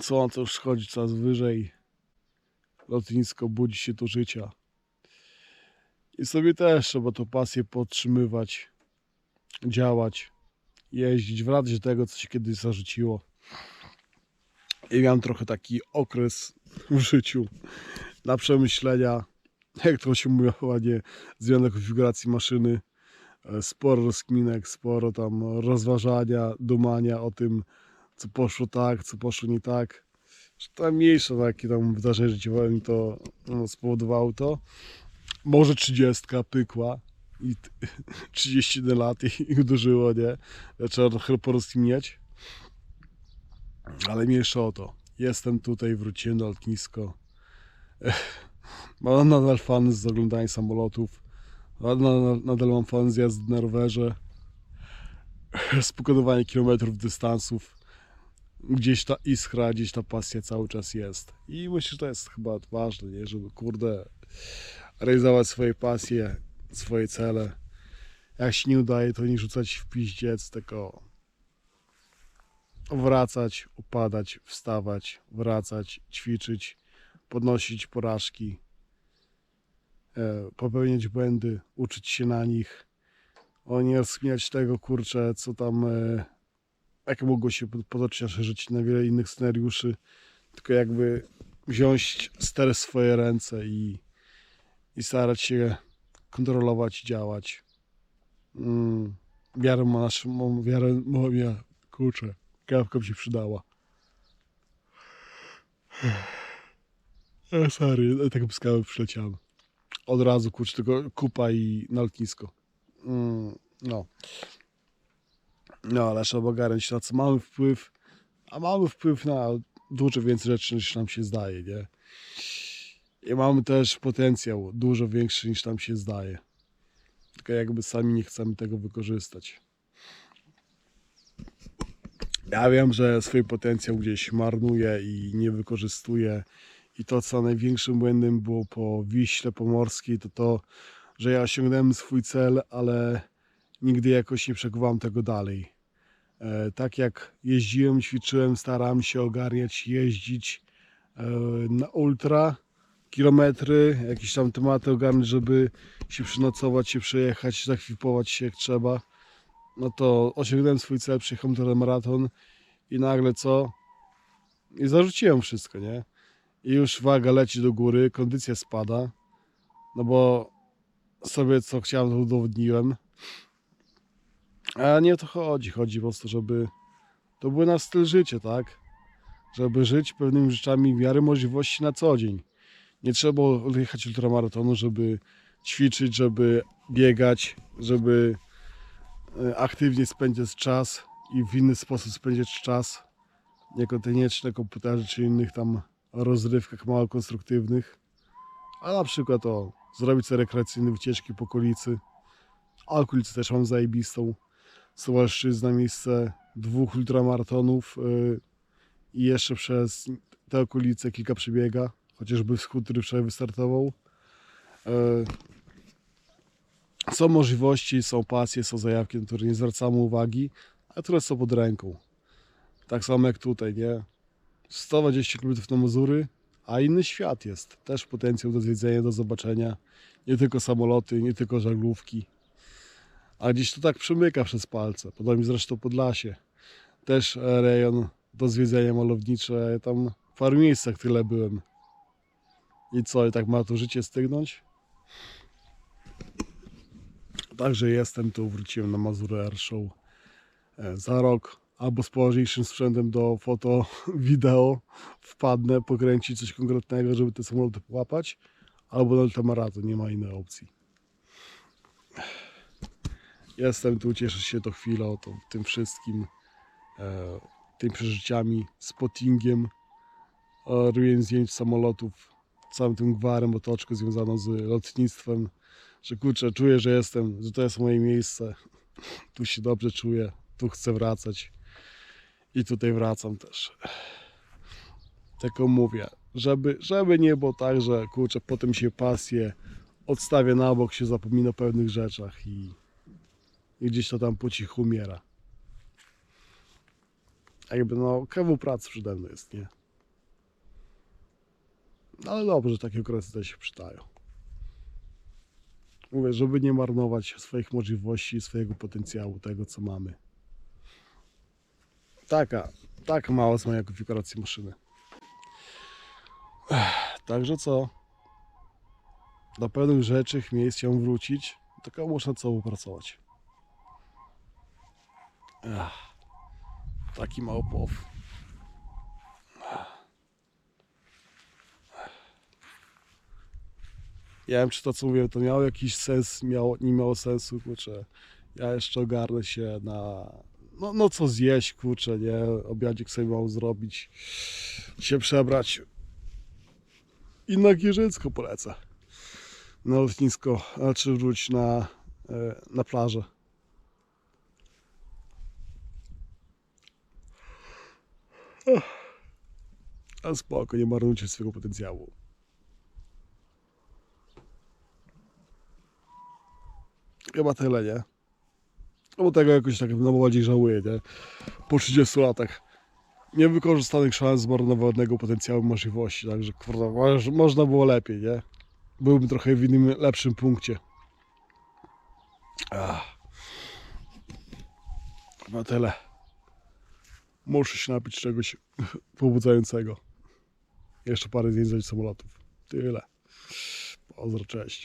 Słońce już schodzi coraz wyżej. Lotnisko budzi się do życia. I sobie też trzeba tą pasję podtrzymywać, działać, jeździć, wracać do tego, co się kiedyś zarzuciło. I miałem trochę taki okres w życiu na przemyślenia, jak to się mówi, ładnie, zmiany konfiguracji maszyny. E, Sporo rozkminek, sporo tam rozważania, dumania o tym, co poszło tak, co poszło nie tak. Że mniejsze takie tam wydarzenia życiowe mi to no, spowodowało to. Może 30 pykła i t- 31 lat i, i uderzyło, nie? Trzeba trochę porozkminiać. Ale mniejsza o to. Jestem tutaj, wróciłem na lotnisko. Mam nadal fan z oglądania samolotów. Nadal, nadal mam fan z jazdy na rowerze. Z pokonywania kilometrów dystansów. Gdzieś ta iskra, gdzieś ta pasja cały czas jest. I myślę, że to jest chyba ważne, nie? żeby kurde realizować swoje pasje, swoje cele. Jak się nie udaje, to nie rzucać w piździec, tylko wracać, upadać, wstawać, wracać, ćwiczyć, podnosić porażki, e, popełniać błędy, uczyć się na nich, o nie rozkminiać tego, kurczę, co tam, e, jak mogło się nasze życie na wiele innych scenariuszy, tylko jakby wziąć ster w swoje ręce i, i starać się kontrolować i działać. Mm, wiarę ma naszą, wiarę moja, kurczę, kawka mi się przydała. E, sorry, tak błyskały przyleciałem. Od razu, kurczę, tylko kupa i na lotnisko. Mm, no. No, ale trzeba ogarnąć na co mamy wpływ, a mamy wpływ na dużo więcej rzeczy niż nam się zdaje, nie? I mamy też potencjał dużo większy niż nam się zdaje. Tylko jakby sami nie chcemy tego wykorzystać. Ja wiem, że swój potencjał gdzieś marnuję i nie wykorzystuję. I to, co największym błędem było po Wiśle Pomorskiej, to to, że ja osiągnąłem swój cel, ale nigdy jakoś nie przekuwałem tego dalej. E, tak jak jeździłem, ćwiczyłem, starałem się ogarniać, jeździć e, na ultra, kilometry, jakieś tam tematy ogarnąć, żeby się przynocować, się przejechać, zakwipować się jak trzeba. No to osiągnąłem swój cel, przyjechałem ten maraton i nagle co? I zarzuciłem wszystko, nie? I już waga leci do góry, kondycja spada, no bo sobie co chciałem, to udowodniłem. A nie o to chodzi. Chodzi po prostu, żeby to był nasz styl życia, tak? Żeby żyć pewnymi rzeczami w miarę możliwości na co dzień. Nie trzeba jechać ultramaratonu, żeby ćwiczyć, żeby biegać, żeby e, aktywnie spędzać czas i w inny sposób spędzać czas, niekoniecznie na komputerze czy innych tam rozrywkach mało konstruktywnych. A na przykład o zrobić sobie rekreacyjne wycieczki po okolicy. A okolicę też mam zajebistą. Suwalszczyzna, miejsce dwóch ultramaratonów yy, i jeszcze przez te okolice kilka przebiega, chociażby wschód, który wczoraj wystartował. Yy, są możliwości, są pasje, są zajawki, na które nie zwracamy uwagi, a które są pod ręką. Tak samo jak tutaj, nie? 120 km na Mazury, a inny świat jest. Też potencjał do zwiedzenia, do zobaczenia. Nie tylko samoloty, nie tylko żaglówki. A gdzieś to tak przemyka przez palce. Podobnie zresztą Podlasie. Też e, rejon do zwiedzenia malownicze. Tam w paru miejscach tyle byłem. I co, i tak ma to życie stygnąć? Także jestem tu, wróciłem na Mazury Air Show e, za rok. Albo z poważniejszym sprzętem do foto, wideo wpadnę, pokręcić coś konkretnego, żeby te samoloty połapać. Albo na maraton, nie ma innej opcji. Jestem tu, cieszę się to chwilą, to, tym wszystkim, e, tymi przeżyciami, spottingiem, e, zdjęć samolotów, całym tym gwarem, otoczką związaną z lotnictwem, że kurczę, czuję, że jestem, że to jest moje miejsce, tu się dobrze czuję, tu chcę wracać i tutaj wracam też. Tylko mówię, żeby, żeby nie było tak, że kurczę, potem się pasję odstawia na bok, się zapomina o pewnych rzeczach i, i gdzieś to tam po cichu umiera. Jakby no, kawał pracy przede mną jest, nie? No ale dobrze, takie okresy też się przydają. Mówię, żeby nie marnować swoich możliwości, swojego potencjału, tego co mamy. Taka, tak mała jest moja konfiguracja maszyny. Także co? Do pewnych rzeczy, miejsc chciałem wrócić, tylko nad sobą pracować. Ech, taki mały pow. Ja wiem, czy to co mówię, to miało jakiś sens, miało, nie miało sensu, kurczę. Ja jeszcze ogarnę się na, no, no co zjeść, kurczę, nie? Obiadzik sobie mam zrobić, się przebrać. I na Gierzycko polecę. Na lotnisko, znaczy wróć na, e, na plażę. A spoko, nie marnujcie swojego potencjału. Chyba tyle, nie? No bo tego jakoś tak no bardziej żałuję, nie? Po 30 latach niewykorzystanych szans zmarnowanego potencjału możliwości, także moż- można było lepiej, nie? Byłbym trochę w innym, lepszym punkcie. Ach. Chyba tyle. Muszę się napić czegoś pobudzającego. Jeszcze parę zdjęć z samolotów. Tyle. Pozdro, cześć.